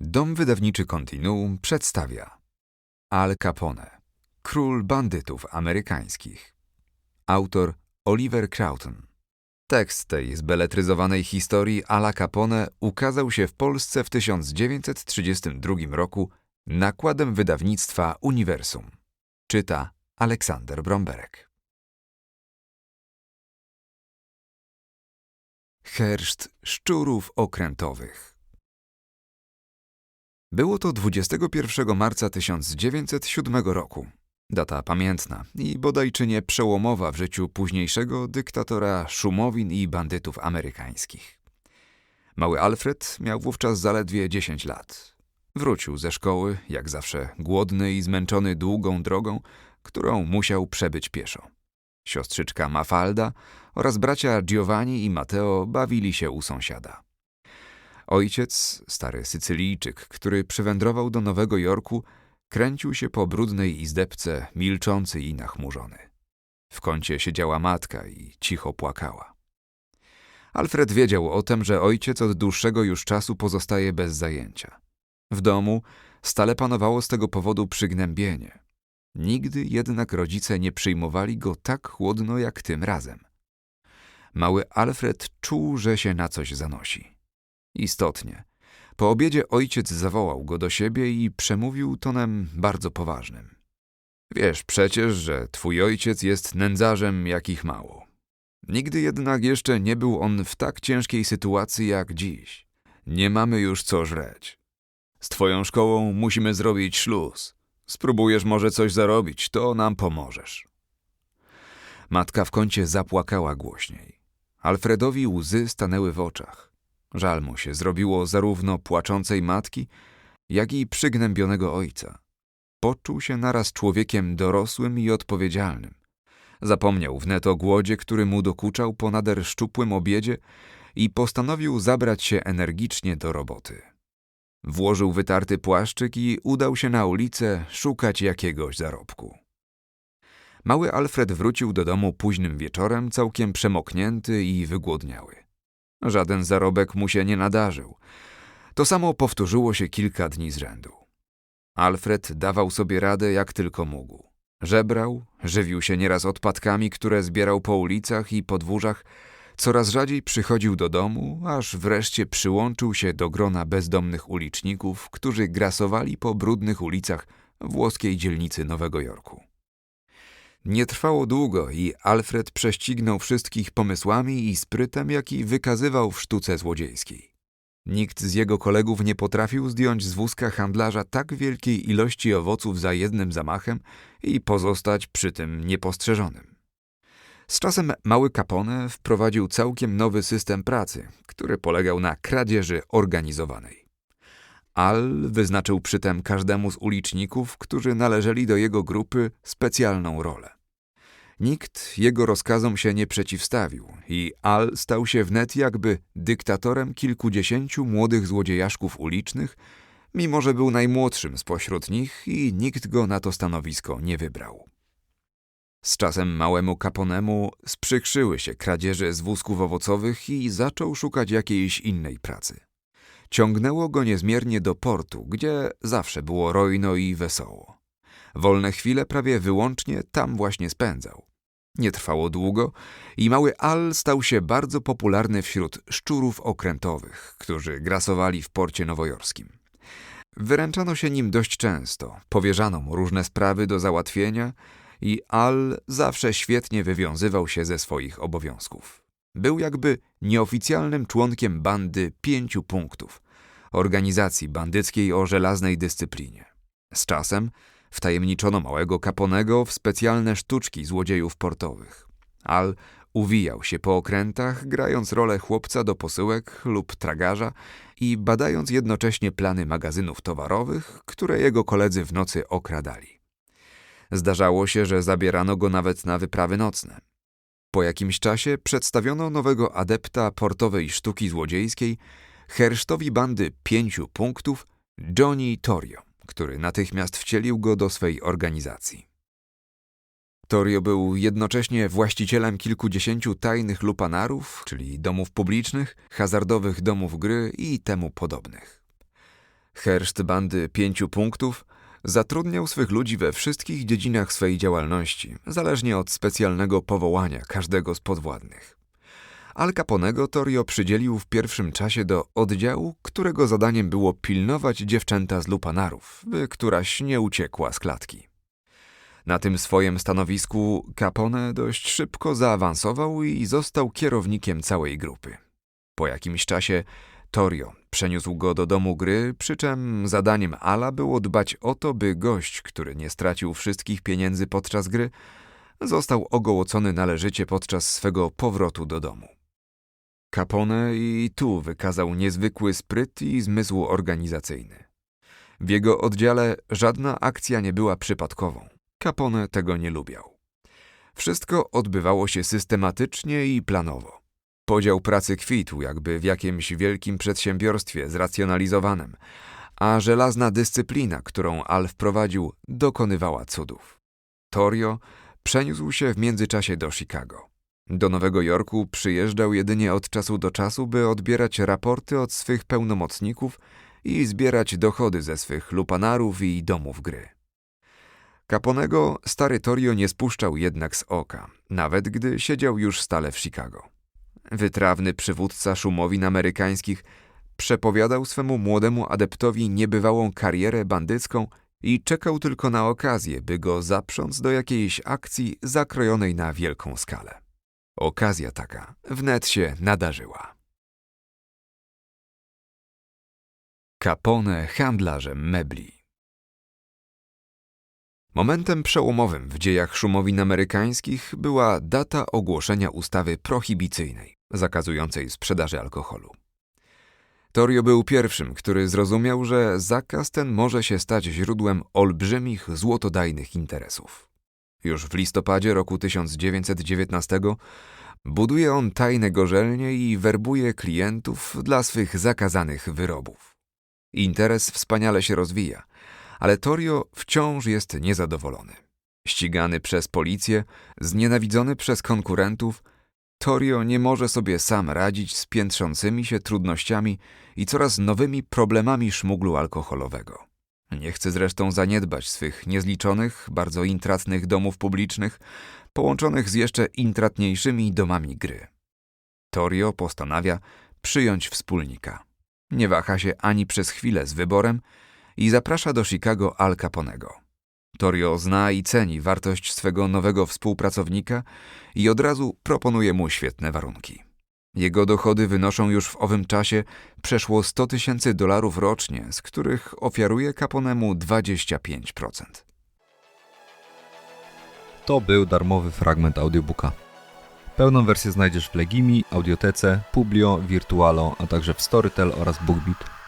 Dom wydawniczy Continuum przedstawia Al Capone, król bandytów amerykańskich. Autor Oliver Crowton. Tekst tej zbeletryzowanej historii Ala Capone ukazał się w Polsce w 1932 roku nakładem wydawnictwa Uniwersum. Czyta Aleksander Bromberek. Herszt szczurów okrętowych Było to 21 marca 1907 roku. Data pamiętna i bodaj czy nie przełomowa w życiu późniejszego dyktatora szumowin i bandytów amerykańskich. Mały Alfred miał wówczas zaledwie 10 lat. Wrócił ze szkoły, jak zawsze głodny i zmęczony długą drogą, którą musiał przebyć pieszo. Siostrzyczka Mafalda oraz bracia Giovanni i Matteo bawili się u sąsiada. Ojciec, stary Sycylijczyk, który przywędrował do Nowego Jorku, kręcił się po brudnej izdebce, milczący i nachmurzony. W kącie siedziała matka i cicho płakała. Alfred wiedział o tym, że ojciec od dłuższego już czasu pozostaje bez zajęcia. W domu stale panowało z tego powodu przygnębienie. Nigdy jednak rodzice nie przyjmowali go tak chłodno jak tym razem. Mały Alfred czuł, że się na coś zanosi. Istotnie. Po obiedzie ojciec zawołał go do siebie i przemówił tonem bardzo poważnym. Wiesz przecież, że twój ojciec jest nędzarzem jakich mało. Nigdy jednak jeszcze nie był on w tak ciężkiej sytuacji jak dziś. Nie mamy już co żreć. Z twoją szkołą musimy zrobić śluz. Spróbujesz może coś zarobić, to nam pomożesz. Matka w kącie zapłakała głośniej. Alfredowi łzy stanęły w oczach. Żal mu się zrobiło zarówno płaczącej matki, jak i przygnębionego ojca. Poczuł się naraz człowiekiem dorosłym i odpowiedzialnym. Zapomniał wnet o głodzie, który mu dokuczał po nader szczupłym obiedzie i postanowił zabrać się energicznie do roboty. Włożył wytarty płaszczyk i udał się na ulicę szukać jakiegoś zarobku. Mały Alfred wrócił do domu późnym wieczorem, całkiem przemoknięty i wygłodniały. Żaden zarobek mu się nie nadarzył. To samo powtórzyło się kilka dni z rzędu. Alfred dawał sobie radę jak tylko mógł. Żebrał, żywił się nieraz odpadkami, które zbierał po ulicach i podwórzach, coraz rzadziej przychodził do domu, aż wreszcie przyłączył się do grona bezdomnych uliczników, którzy grasowali po brudnych ulicach włoskiej dzielnicy Nowego Jorku. Nie trwało długo i Alfred prześcignął wszystkich pomysłami i sprytem, jaki wykazywał w sztuce złodziejskiej. Nikt z jego kolegów nie potrafił zdjąć z wózka handlarza tak wielkiej ilości owoców za jednym zamachem i pozostać przy tym niepostrzeżonym. Z czasem mały Capone wprowadził całkiem nowy system pracy, który polegał na kradzieży organizowanej. Al wyznaczył przytem każdemu z uliczników, którzy należeli do jego grupy, specjalną rolę. Nikt jego rozkazom się nie przeciwstawił i Al stał się wnet jakby dyktatorem kilkudziesięciu młodych złodziejaszków ulicznych, mimo że był najmłodszym spośród nich i nikt go na to stanowisko nie wybrał. Z czasem małemu Caponemu sprzykrzyły się kradzieże z wózków owocowych i zaczął szukać jakiejś innej pracy. Ciągnęło go niezmiernie do portu, gdzie zawsze było rojno i wesoło. Wolne chwile prawie wyłącznie tam właśnie spędzał. Nie trwało długo i mały Al stał się bardzo popularny wśród szczurów okrętowych, którzy grasowali w porcie nowojorskim. Wyręczano się nim dość często, powierzano mu różne sprawy do załatwienia i Al zawsze świetnie wywiązywał się ze swoich obowiązków. Był jakby nieoficjalnym członkiem bandy pięciu punktów, organizacji bandyckiej o żelaznej dyscyplinie. Z czasem wtajemniczono małego Caponego w specjalne sztuczki złodziejów portowych. Al uwijał się po okrętach, grając rolę chłopca do posyłek lub tragarza i badając jednocześnie plany magazynów towarowych, które jego koledzy w nocy okradali. Zdarzało się, że zabierano go nawet na wyprawy nocne. Po jakimś czasie przedstawiono nowego adepta portowej sztuki złodziejskiej, hersztowi bandy pięciu punktów, Johnny Torio, który natychmiast wcielił go do swej organizacji. Torio był jednocześnie właścicielem kilkudziesięciu tajnych lupanarów, czyli domów publicznych, hazardowych domów gry i temu podobnych. Herszt bandy pięciu punktów zatrudniał swych ludzi we wszystkich dziedzinach swej działalności, zależnie od specjalnego powołania każdego z podwładnych. Al Caponego Torio przydzielił w pierwszym czasie do oddziału, którego zadaniem było pilnować dziewczęta z lupanarów, by któraś nie uciekła z klatki. Na tym swoim stanowisku Capone dość szybko zaawansował i został kierownikiem całej grupy. Po jakimś czasie Torio przeniósł go do domu gry, przy czym zadaniem Ala było dbać o to, by gość, który nie stracił wszystkich pieniędzy podczas gry, został ogołocony należycie podczas swego powrotu do domu. Capone i tu wykazał niezwykły spryt i zmysł organizacyjny. W jego oddziale żadna akcja nie była przypadkową. Capone tego nie lubiał. Wszystko odbywało się systematycznie i planowo. Podział pracy kwitł jakby w jakimś wielkim przedsiębiorstwie zracjonalizowanym, a żelazna dyscyplina, którą Al wprowadził, dokonywała cudów. Torio przeniósł się w międzyczasie do Chicago. Do Nowego Jorku przyjeżdżał jedynie od czasu do czasu, by odbierać raporty od swych pełnomocników i zbierać dochody ze swych lupanarów i domów gry. Caponego stary Torio nie spuszczał jednak z oka, nawet gdy siedział już stale w Chicago. Wytrawny przywódca szumowin amerykańskich przepowiadał swemu młodemu adeptowi niebywałą karierę bandycką i czekał tylko na okazję, by go zaprząc do jakiejś akcji zakrojonej na wielką skalę. Okazja taka wnet się nadarzyła. Capone handlarzem mebli Momentem przełomowym w dziejach szumowin amerykańskich była data ogłoszenia ustawy prohibicyjnej, zakazującej sprzedaży alkoholu. Torio był pierwszym, który zrozumiał, że zakaz ten może się stać źródłem olbrzymich, złotodajnych interesów. Już w listopadzie roku 1919 buduje on tajne gorzelnie i werbuje klientów dla swych zakazanych wyrobów. Interes wspaniale się rozwija, ale Torio wciąż jest niezadowolony. Ścigany przez policję, znienawidzony przez konkurentów, Torio nie może sobie sam radzić z piętrzącymi się trudnościami i coraz nowymi problemami szmuglu alkoholowego. Nie chce zresztą zaniedbać swych niezliczonych, bardzo intratnych domów publicznych, połączonych z jeszcze intratniejszymi domami gry. Torio postanawia przyjąć wspólnika. Nie waha się ani przez chwilę z wyborem i zaprasza do Chicago Al Caponego. Torio zna i ceni wartość swego nowego współpracownika i od razu proponuje mu świetne warunki. Jego dochody wynoszą już w owym czasie przeszło 100 tysięcy dolarów rocznie, z których ofiaruje Caponemu 25%. To był darmowy fragment audiobooka. Pełną wersję znajdziesz w Legimi, Audiotece, Publio, Virtualo, a także w Storytel oraz BookBeat.